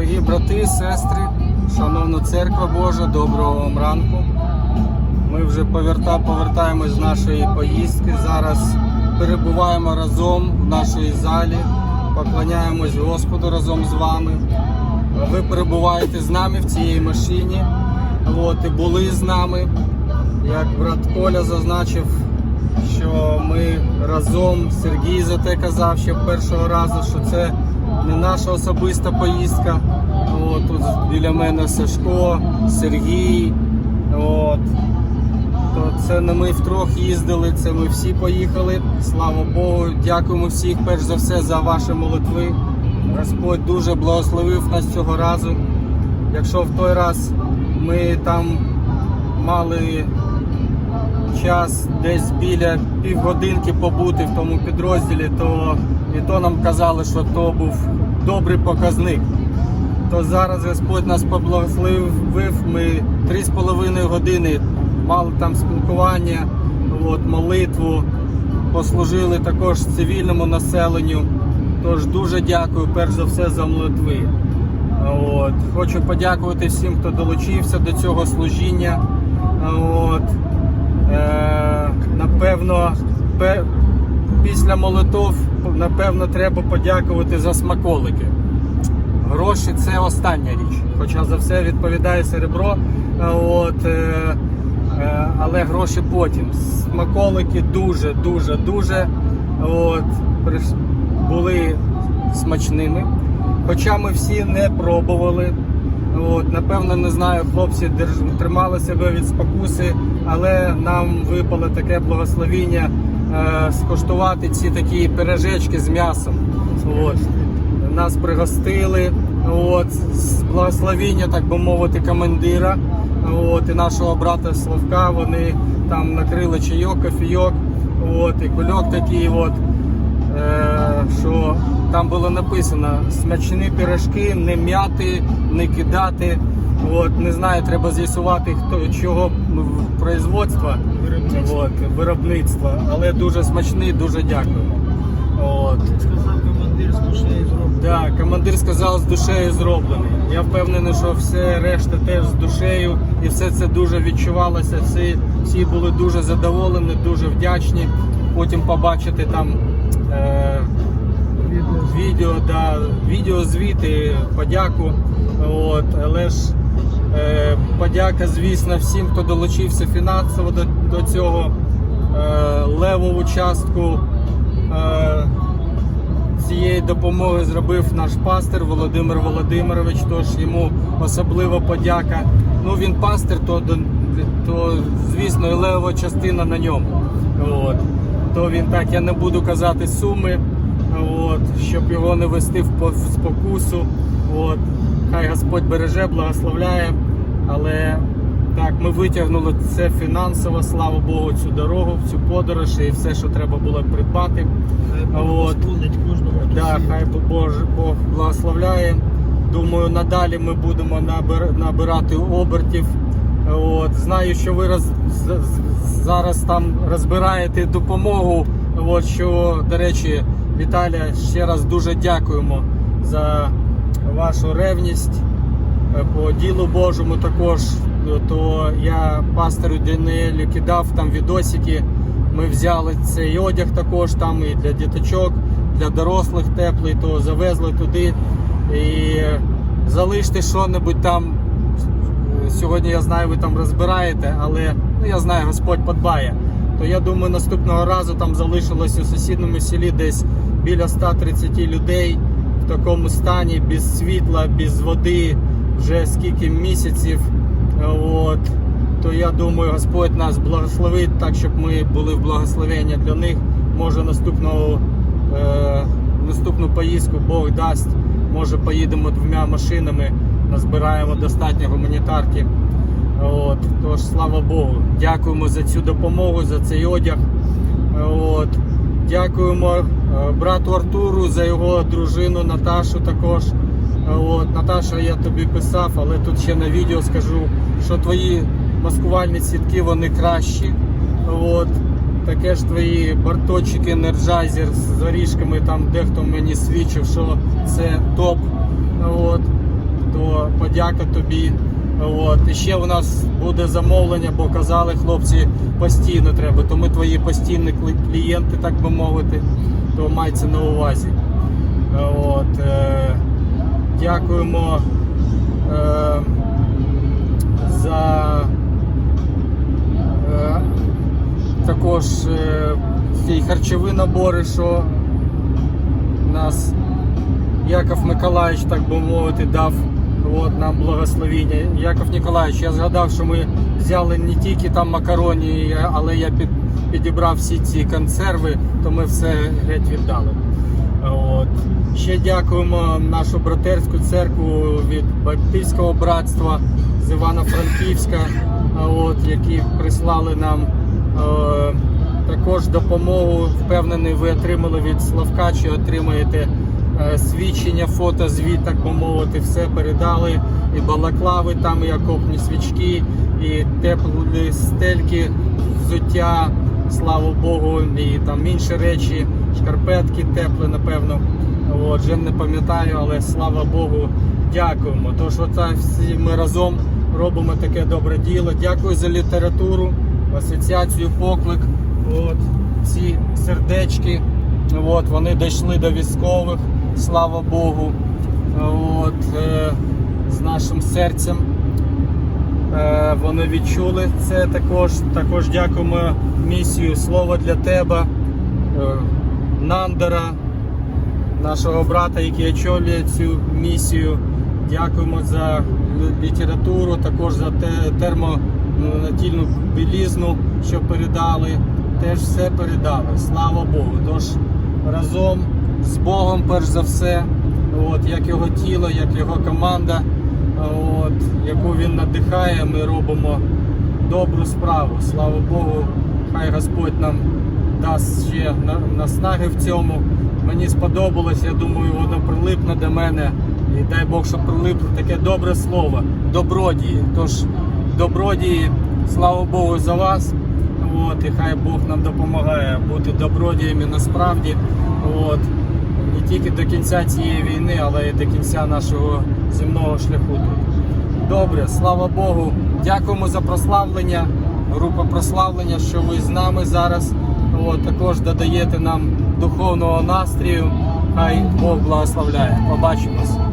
Дорогі брати, сестри, шановна церква Божа, доброго вам ранку. Ми вже поверта, повертаємось з нашої поїздки. Зараз перебуваємо разом в нашій залі, поклоняємось Господу разом з вами. Ви перебуваєте з нами в цій машині. От, і були з нами. Як брат Коля зазначив, що ми разом, Сергій за те казав ще першого разу, що це не наша особиста поїздка. От, тут біля мене Сашко, Сергій. От. То це не ми втрьох їздили, це ми всі поїхали. Слава Богу, дякуємо всіх перш за все за ваші молитви. Господь дуже благословив нас цього разу. Якщо в той раз ми там мали час десь біля півгодинки побути в тому підрозділі, то і то нам казали, що то був добрий показник. То зараз Господь нас поблагословив. Ми три з половиною години мали там спілкування, от, молитву, послужили також цивільному населенню. Тож дуже дякую перш за все за молитви. От. Хочу подякувати всім, хто долучився до цього служіння. От. Е, напевно, пе- після молитов, напевно, треба подякувати за смаколики. Гроші це остання річ. Хоча за все відповідає серебро. От, е, е, але гроші потім. Смаколики дуже, дуже, дуже от, були смачними. Хоча ми всі не пробували. От, напевно, не знаю, хлопці держ- тримали себе від спокуси, але нам випало таке благословіння е, скуштувати ці такі пирожечки з м'ясом. От. Нас пригостили. От, з благословіння, так би мовити, командира. От, і нашого брата Славка. Вони там накрили чайок, кофійок. От, і кульок такий. От, е, що там було написано смачні пирожки, не м'яти, не кидати. От, не знаю, треба з'ясувати, хто чого производства, от, виробництва, але дуже смачний, дуже дякуємо. От. Сказав командир з душею зроблено. Да, командир сказав з душею зроблений. Я впевнений, що все решта теж з душею, і все це дуже відчувалося. Всі, всі були дуже задоволені, дуже вдячні. Потім побачити там е, відео, да, відеозвіти, подяку. От, але ж подяка, звісно, всім, хто долучився фінансово до, до цього е, левову частку. Е, цієї допомоги зробив наш пастир Володимир Володимирович. Тож йому особлива подяка. Ну він пастир, то, то звісно, і лева частина на ньому. От. То він так, я не буду казати суми, от, щоб його не вести в спокусу. От. Хай Господь береже, благословляє. Але так, ми витягнули це фінансово, слава Богу, цю дорогу, цю подорож і все, що треба було придбати. Хай От. кожного. Да, хай Бог, Бог благословляє. Думаю, надалі ми будемо набир- набирати обертів. От, знаю, що ви роз, зараз там розбираєте допомогу. От, що, до речі, Віталія, ще раз дуже дякуємо за вашу ревність е, по ділу Божому також. То я пастору Даниелю кидав там відосики. Ми взяли цей одяг також там і для діточок, для дорослих теплий, то завезли туди. І залиште що-небудь там. Сьогодні я знаю, ви там розбираєте, але ну, я знаю, Господь подбає. То я думаю, наступного разу там залишилось у сусідньому селі десь біля 130 людей такому стані, без світла, без води, вже скільки місяців. От. То я думаю, Господь нас благословить так, щоб ми були в благословенні для них. Може наступного, е, наступну поїздку Бог дасть. Може поїдемо двома машинами, назбираємо достатньо гуманітарки. От, тож, слава Богу, дякуємо за цю допомогу, за цей одяг. От, дякуємо е, брату Артуру за його дружину Наташу також. От, Наташа, я тобі писав, але тут ще на відео скажу, що твої маскувальні сітки вони кращі. От, таке ж твої барточки Energizer з горішками, там дехто мені свідчив, що це топ. От. то подяка тобі. От. І ще у нас буде замовлення, бо казали хлопці постійно треба. То ми твої постійні клієнти, так би мовити, то це на увазі. От. Е, дякуємо е, за е, також ці харчові набори, що нас Яков Миколаївич, так би мовити, дав от, нам благословіння. Яков Ніколаївич, я згадав, що ми взяли не тільки там макароні, але я під, підібрав всі ці консерви, то ми все геть віддали. От. Ще дякуємо нашу братерську церкву від Баптистського братства з Івано-Франківська, от, які прислали нам е, також допомогу. Впевнений, ви отримали від Славка, чи отримаєте свідчення, фото, звіт, так би мовити, все передали. І балаклави, там і окопні свічки, і теплі стельки, взуття, слава Богу, і там інші речі, шкарпетки теплі, напевно. От, вже не пам'ятаю, але слава Богу, дякуємо. Тож оце всі ми разом робимо таке добре діло. Дякую за літературу, асоціацію поклик. От, ці сердечки, от, вони дійшли до військових, слава Богу. От, е, з нашим серцем. Е, вони відчули це також. Також дякуємо місію Слово для тебе, е, Нандера, нашого брата, який очолює цю місію. Дякуємо за літературу, також за те- термонатільну білізну, що передали. Теж все передали. Слава Богу. Тож разом з Богом, перш за все, от, як його тіло, як його команда, от, яку він надихає, ми робимо добру справу. Слава Богу, хай Господь нам дасть ще наснаги в цьому. Мені сподобалось, я думаю, воно прилипне до мене. І дай Бог, щоб прилипло таке добре слово, добродії. Тож добродії, слава Богу, за вас. От, і хай Бог нам допомагає бути добродіями насправді. От, не тільки до кінця цієї війни, але й до кінця нашого земного шляху. Добре, слава Богу. Дякуємо за прославлення. Група прославлення, що ви з нами зараз. От, також додаєте нам духовного настрію. Хай Бог благословляє. Побачимось.